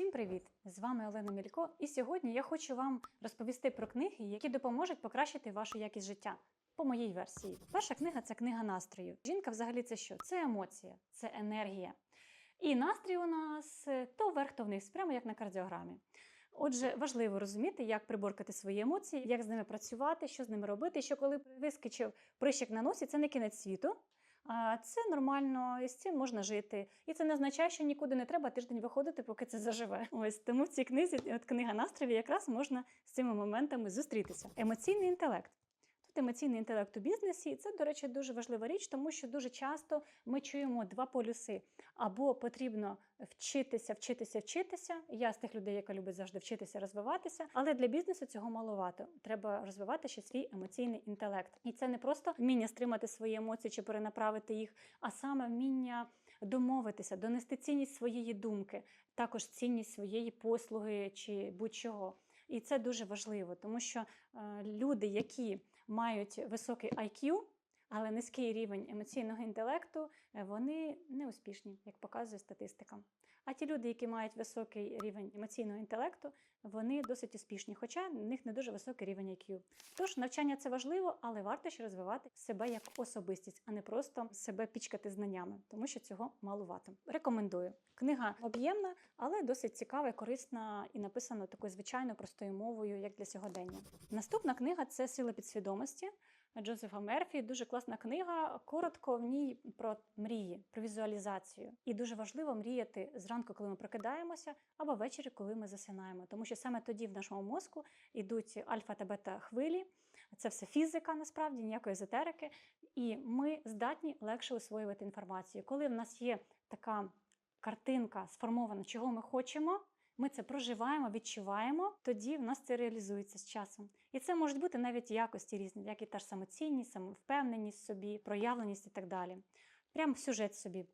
Всім привіт! З вами Олена Мілько, і сьогодні я хочу вам розповісти про книги, які допоможуть покращити вашу якість життя. По моїй версії, перша книга це книга настрою. Жінка, взагалі, це що? Це емоція, це енергія. І настрій у нас е, то вверх, то вниз, прямо як на кардіограмі. Отже, важливо розуміти, як приборкати свої емоції, як з ними працювати, що з ними робити. Що коли вискочив прищик на носі, це не кінець світу. Це нормально, і з цим можна жити. І це не означає, що нікуди не треба тиждень виходити, поки це заживе. Ось тому в цій книзі, от книга настроїв, якраз можна з цими моментами зустрітися. Емоційний інтелект. Емоційний інтелект у бізнесі, це, до речі, дуже важлива річ, тому що дуже часто ми чуємо два полюси. Або потрібно вчитися, вчитися, вчитися. Я з тих людей, яка любить завжди вчитися, розвиватися. Але для бізнесу цього маловато. Треба розвивати ще свій емоційний інтелект. І це не просто вміння стримати свої емоції чи перенаправити їх, а саме вміння домовитися, донести цінність своєї думки, також цінність своєї послуги чи будь-чого. І це дуже важливо, тому що е, люди, які мають високий IQ, але низький рівень емоційного інтелекту, е, вони не успішні, як показує статистика. А ті люди, які мають високий рівень емоційного інтелекту, вони досить успішні, хоча в них не дуже високий рівень IQ. Тож навчання це важливо, але варто ще розвивати себе як особистість, а не просто себе пічкати знаннями, тому що цього малувато. Рекомендую. Книга об'ємна, але досить цікава, і корисна і написана такою звичайно простою мовою, як для сьогодення. Наступна книга це Сила підсвідомості. Джозефа Мерфі дуже класна книга. Коротко в ній про мрії, про візуалізацію. І дуже важливо мріяти зранку, коли ми прокидаємося, або ввечері, коли ми засинаємо. Тому що саме тоді в нашому мозку йдуть альфа та бета хвилі. Це все фізика, насправді, ніякої езотерики. І ми здатні легше усвоювати інформацію. Коли в нас є така картинка сформована, чого ми хочемо. Ми це проживаємо, відчуваємо, тоді в нас це реалізується з часом. І це можуть бути навіть якості різні, як і та ж самоцінність, самовпевненість собі, проявленість і так далі. Прямо сюжет собі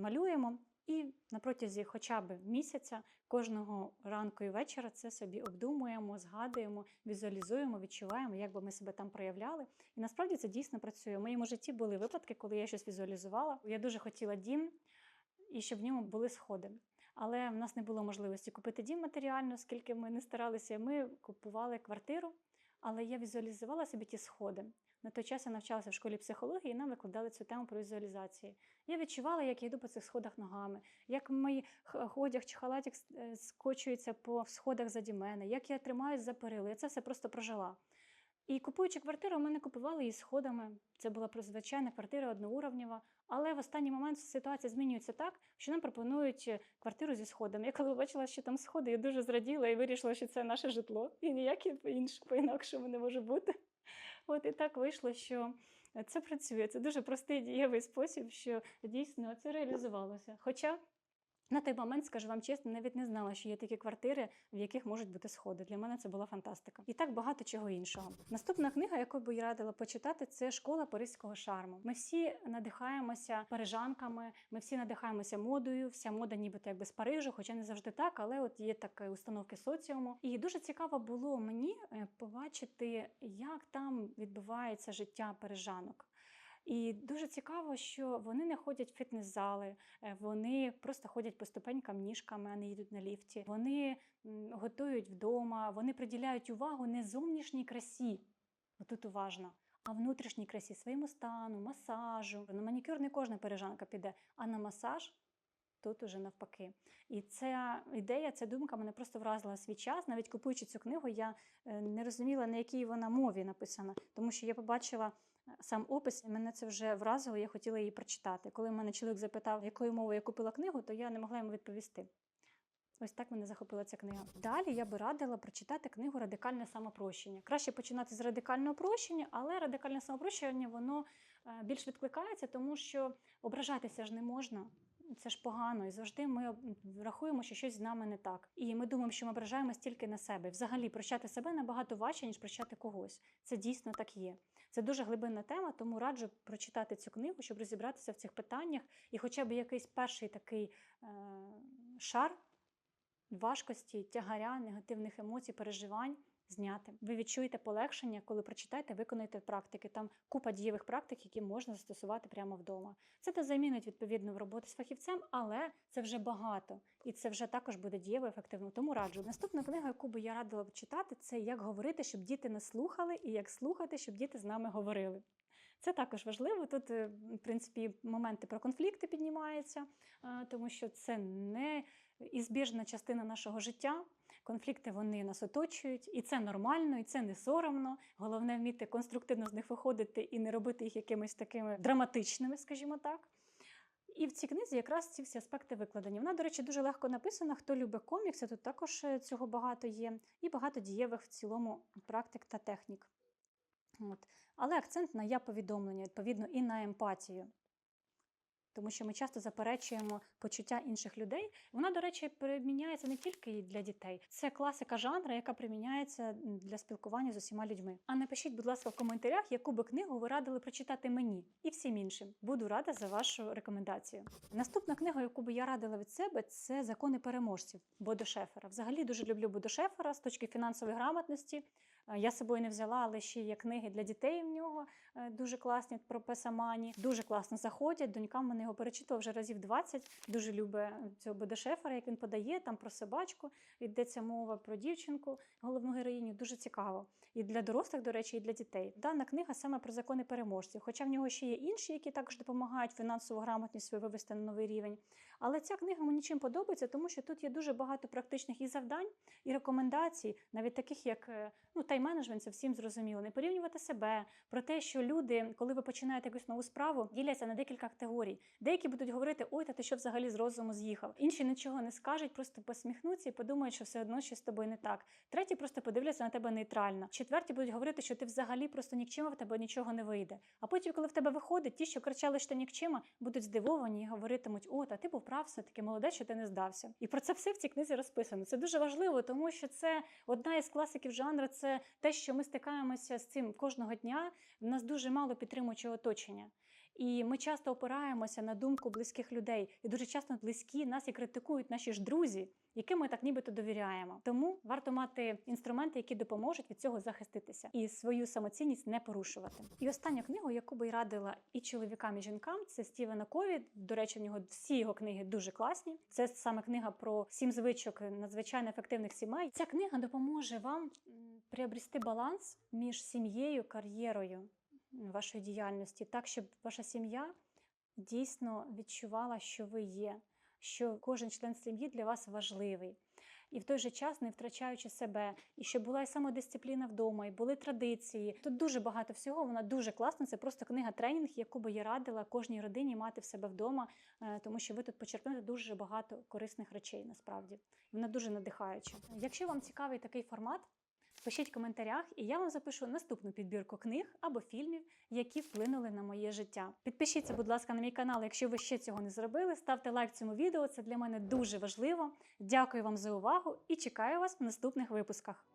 малюємо і на протязі хоча б місяця кожного ранку і вечора це собі обдумуємо, згадуємо, візуалізуємо, відчуваємо, як би ми себе там проявляли. І насправді це дійсно працює. У моєму житті були випадки, коли я щось візуалізувала. Я дуже хотіла дім і щоб в ньому були сходи. Але в нас не було можливості купити дім матеріально, скільки ми не старалися. Ми купували квартиру, але я візуалізувала собі ті сходи. На той час я навчалася в школі психології, і нам викладали цю тему про візуалізації. Я відчувала, як я йду по цих сходах ногами, як мій одяг чи халатик е, скочується по сходах заді мене, як я тримаюсь за перили. Я це все просто прожила. І купуючи квартиру, ми не купували її сходами. Це була звичайна квартира одноуровнева. Але в останній момент ситуація змінюється так, що нам пропонують квартиру зі сходами. Я коли побачила, що там сходи, я дуже зраділа і вирішила, що це наше житло, і ніяке по-інакшому не може бути. От і так вийшло, що це працює. Це дуже простий дієвий спосіб, що дійсно це реалізувалося. Хоча на той момент, скажу вам чесно, навіть не знала, що є такі квартири, в яких можуть бути сходи. Для мене це була фантастика. І так багато чого іншого. Наступна книга, яку би я радила почитати, це школа паризького шарму. Ми всі надихаємося парижанками, ми всі надихаємося модою. Вся мода, нібито якби з Парижу, хоча не завжди так, але от є такі установки соціуму. І дуже цікаво було мені е, побачити, як там відбувається життя парижанок. І дуже цікаво, що вони не ходять в фітнес-зали, е, вони просто ходять по ступенькам ніжками, а не їдуть на ліфті. Вони готують вдома, вони приділяють увагу не зовнішній красі. Отут уважно. А внутрішній красі своєму стану, масажу. На манікюр не кожна пережанка піде, а на масаж тут уже навпаки. І ця ідея, ця думка мене просто вразила свій час. Навіть купуючи цю книгу, я е, не розуміла, на якій вона мові написана, тому що я побачила сам опис, мене це вже вразило, я хотіла її прочитати. Коли мене чоловік запитав, якою мовою я купила книгу, то я не могла йому відповісти. Ось так мене захопила ця книга. Далі я би радила прочитати книгу Радикальне самопрощення. Краще починати з радикального прощення, але радикальне самопрощення воно е, більш відкликається, тому що ображатися ж не можна. Це ж погано, і завжди ми рахуємо, що щось з нами не так. І ми думаємо, що ми ображаємось тільки на себе. Взагалі, прощати себе набагато важче, ніж прощати когось. Це дійсно так є. Це дуже глибинна тема, тому раджу прочитати цю книгу, щоб розібратися в цих питаннях, і хоча б якийсь перший такий е- шар важкості, тягаря, негативних емоцій, переживань зняти. Ви відчуєте полегшення, коли прочитаєте, виконаєте практики. Там купа дієвих практик, які можна застосувати прямо вдома. Це не замінить відповідно в роботи з фахівцем, але це вже багато, і це вже також буде дієво ефективно. Тому раджу. Наступна книга, яку би я радила читати, це як говорити, щоб діти не слухали, і як слухати, щоб діти з нами говорили. Це також важливо. Тут, е, в принципі, моменти про конфлікти піднімаються, е, тому що це не ізбіжна частина нашого життя. Конфлікти вони нас оточують, і це нормально, і це не соромно. Головне вміти конструктивно з них виходити і не робити їх якимись такими драматичними, скажімо так. І в цій книзі якраз ці всі аспекти викладені. Вона, до речі, дуже легко написана. Хто любить комікси, тут також е, цього багато є, і багато дієвих в цілому практик та технік. От. Але акцент на я повідомлення, відповідно, і на емпатію. Тому що ми часто заперечуємо почуття інших людей. Вона, до речі, приміняється не тільки для дітей. Це класика жанру, яка приміняється для спілкування з усіма людьми. А напишіть, будь ласка, в коментарях, яку би книгу ви радили прочитати мені і всім іншим. Буду рада за вашу рекомендацію. Наступна книга, яку би я радила від себе, це закони переможців Бодо Шефера. Взагалі дуже люблю Бодо Шефера з точки фінансової грамотності. Е, Я з собою не взяла, але ще є книги для дітей в нього е, дуже класні про песамані. Дуже класно заходять. Донька в мене його перечитувала вже разів 20. Дуже любить цього Бодешефера, як він подає там про собачку. Йдеться мова про дівчинку, головну героїню. Дуже цікаво. І для дорослих, до речі, і для дітей. Дана книга саме про закони переможців. Хоча в нього ще є інші, які також допомагають фінансову грамотність свою вивести на новий рівень. Але ця книга мені чим подобається, тому що тут є дуже багато практичних і завдань, і рекомендацій, навіть таких як е, ну, тайм-менеджмент, це всім зрозуміло. Не порівнювати себе про те, що люди, коли ви починаєте якусь нову справу, діляться на декілька категорій. Деякі будуть говорити, ой, та ти що взагалі з розуму з'їхав. Інші нічого не скажуть, просто посміхнуться і подумають, що все одно щось з тобою не так. Треті просто подивляться на тебе нейтрально. Четверті будуть говорити, що ти взагалі просто нікчима, в тебе нічого не вийде. А потім, коли в тебе виходить, ті, що кричали, що ти нікчима, будуть здивовані і говоритимуть: о, та ти був прав, все таки молодець, що ти не здався. І про це все в цій книзі розписано. Це дуже важливо, тому що це одна із класиків жанру. Це те, що ми стикаємося з цим кожного дня. В нас дуже мало підтримуючого оточення. І ми часто опираємося на думку близьких людей, і дуже часто близькі нас і критикують наші ж друзі, яким ми так нібито довіряємо. Тому варто мати інструменти, які допоможуть від цього захиститися і свою самоцінність не порушувати. І останню книгу, яку би й радила і чоловікам, і жінкам, це Стівена Кові. До речі, в нього всі його книги дуже класні. Це саме книга про сім звичок надзвичайно ефективних сімей. Ця книга допоможе вам приобрести баланс між сім'єю, кар'єрою вашої діяльності, так щоб ваша сім'я дійсно відчувала, що ви є, що кожен член сім'ї для вас важливий. І в той же час не втрачаючи себе, і щоб була і самодисципліна вдома, і були традиції. Тут дуже багато всього. Вона дуже класна. Це просто книга тренінг, яку би я радила кожній родині мати в себе вдома, е, тому що ви тут почерпнете дуже багато корисних речей. Насправді вона дуже надихаюча. Якщо вам цікавий такий формат. Пишіть в коментарях, і я вам запишу наступну підбірку книг або фільмів, які вплинули на моє життя. Підпишіться, будь ласка, на мій канал, якщо ви ще цього не зробили. Ставте лайк цьому відео, це для мене дуже важливо. Дякую вам за увагу і чекаю вас в наступних випусках.